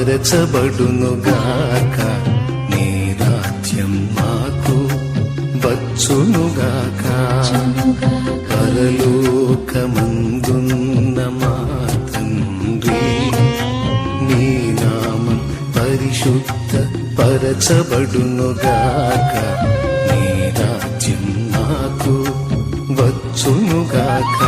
పరిశుద్ధ పరచబడునుగాక నీ రాజ్యం మాకు వచ్చునుగాక. పరలోకమందున్న మా తండ్రి నీ నామం పరిశుద్ధ పరచబడునుగాక. నీ రాజ్యం మాకు వచ్చునుగాక.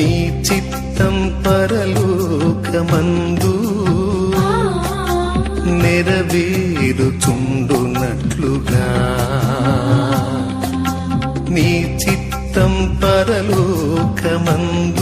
నీ చిత్తం పరలోకమందు నెరవేరుచుండునట్లుగా. నీ చిత్తం పరలోకమందు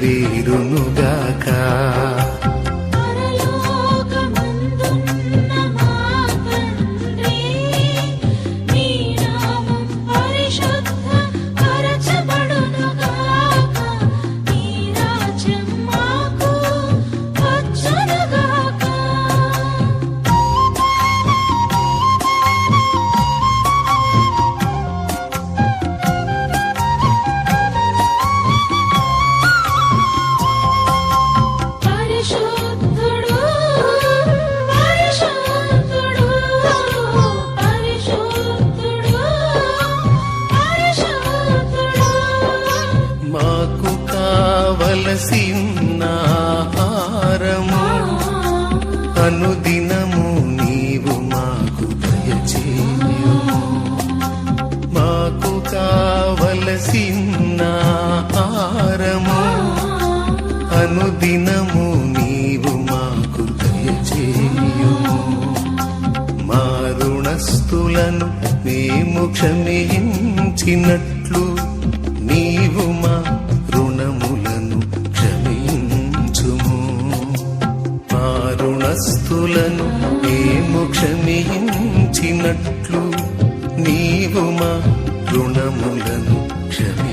నెరవేరునుగాక కావలసిన ఆహారము. అనుదినము నీవు మాకు దయచేయు. మాకు కావలసిన ఆహారము. అనుదినము నీవు మాకు దయచేయు. మా రుణస్థులను మేము క్షమించినట్లు భక్తులను మేము క్షమించినట్లు నీవు మా రుణములను క్షమి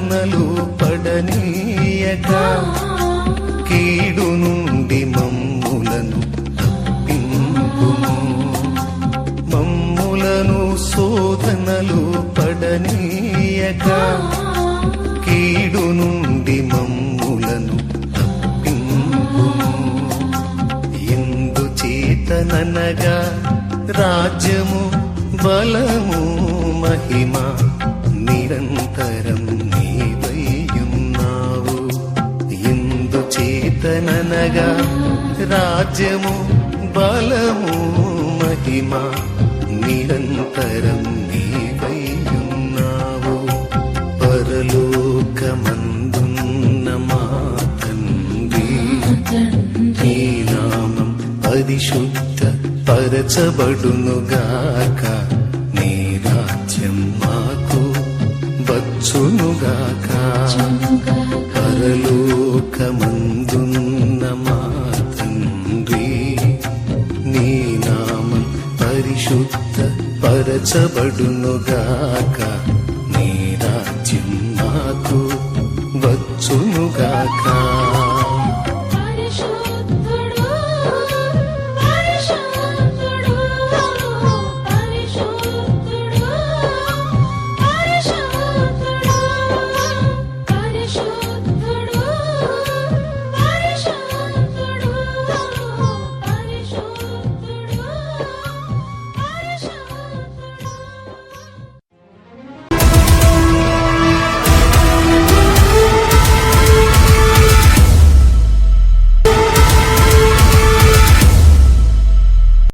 శోధనలు పడనీయక. కీడు నుండి మమ్ములను తప్పింపుము. మమ్ములను శోధనలు పడనీయక. కీడు నుండి మమ్ములను తప్పింపుము. ఎందు చేతననగా రాజ్యము బలము మహిమ నిరంతరం చేతననగా రాజ్యము బలము మహిమ నిరంతరం నీవయ్యున్నావు పరలోకమందున్న మా తండ్రి నీ నామం పరిశుద్ధ పరచబడునుగాక. నీ రాజ్యం మాకు వచ్చునుగాక. పరలోకమందున్న మా తండ్రి నీ నామం పరిశుద్ధ పరచబడునుగాక. నీ రాజ్యం మాకు వచ్చునుగాక.